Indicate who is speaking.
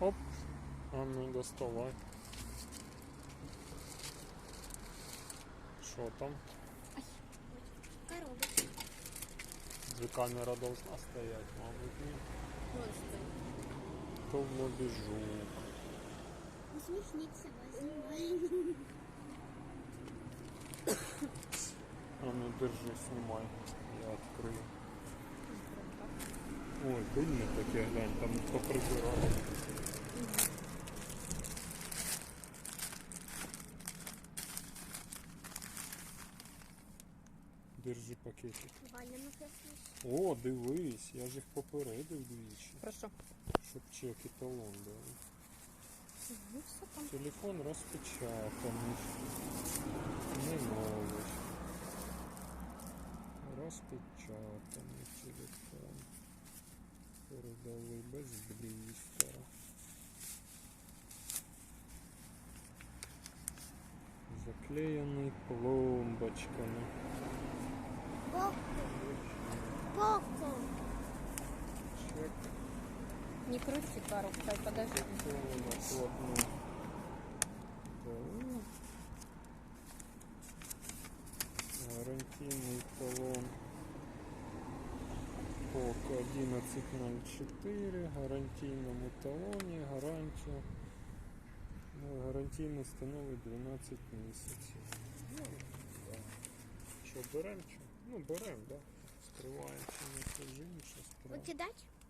Speaker 1: А ну доставай. Що там?
Speaker 2: Коробочка.
Speaker 1: Же камера должна стоять, мабуть, ні. То в лобі жук.
Speaker 2: Усмехниться, возьмай.
Speaker 1: А ну держи, снимай. Я открою. Ой, пильне таке, глянь, там поприбирали. Держи пакетик.
Speaker 2: Ну.
Speaker 1: О, дивись, я ж їх попередив двічі,
Speaker 3: Про що?
Speaker 1: щоб чек і талон дали.
Speaker 3: Ну.
Speaker 1: Телефон розпечатаний. Не новий. Розпечатаний телефон. Передали без блістера. Заклеєний пломбочками.
Speaker 3: Не крути коробкой, подожди.
Speaker 1: накладну. Дали. Талон. ПОК 1104, гарантійному талоні, гарантію. Ну, гарантійний становить 12 місяців. Ну, да. Що, беремо? Ну, беремо, так. Да. Скриваємо чи не сажимо, що справа.
Speaker 2: Викидать?
Speaker 1: Виключати.